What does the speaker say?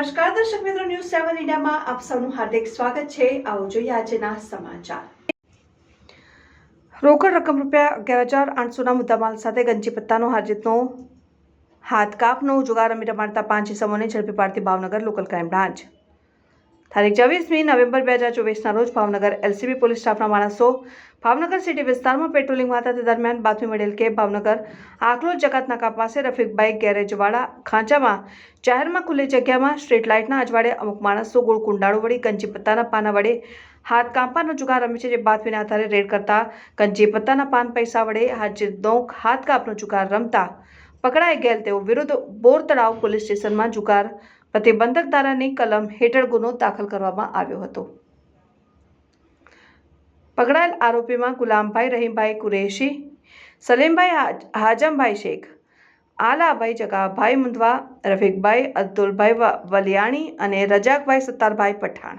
નમસ્કાર, દર્શક મિત્રો ન્યૂઝ સેવન ઇન્ડિયામાં આપ સૌનું હાર્દિક સ્વાગત છે. આવો જોઈએ આજના સમાચાર. રોકડ રકમ રૂપિયા અગિયાર હજાર આઠસોના મુદ્દામાલ સાથે ગંજી પત્તાનો હાજતનો હાથ કાપનો જુગાર રમી રમાડતા પાંચ ઇસમોને ઝડપી પાડતી ભાવનગર લોકલ ક્રાઇમ બ્રાન્ચ. તારીખ ચોવીસમી નવેમ્બર બે હજાર ચોવીસના રોજ ભાવનગર એલસીબી પોલીસ સ્ટાફના માણસો ભાવનગર સિટી વિસ્તારમાં પેટ્રોલિંગમાં હતા દરમિયાન બાતમી મળેલ કે ભાવનગર આકલોલ જકાતનાકા પાસે પાસે રફીકભાઈ ગેરેજવાળા ખાંચામાં જાહેરમાં ખુલ્લી જગ્યામાં સ્ટ્રીટ લાઇટના અજવાળે અમુક માણસો ગોળ કુંડાળો વળી કંચી પત્તાના પાના વડે હાથ કાંપાનો જુગાર રમે છે જે બાતમીના આધારે રેડ કરતા કંચી પત્તાના પાન પૈસા વડે હાજર દોંક હાથ કાપનો જુગાર રમતા પકડાઈ ગયેલ તેઓ વિરુદ્ધ બોર તળાવ પોલીસ સ્ટેશનમાં જુગાર પ્રતિબંધક ધારાની કલમ હેઠળ ગુનો દાખલ કરવામાં આવ્યો હતો. પકડાયેલ આરોપીમાં ગુલામભાઈ રહીમભાઈ કુરેશી, સલીમભાઈ હાજમભાઈ શેખ, આલાભાઈ જગાભાઈ મુંદવા રફીકભાઈ અબ્દુલભાઈ વલિયાણી અને રજાકભાઈ સત્તારભાઈ પઠાણ.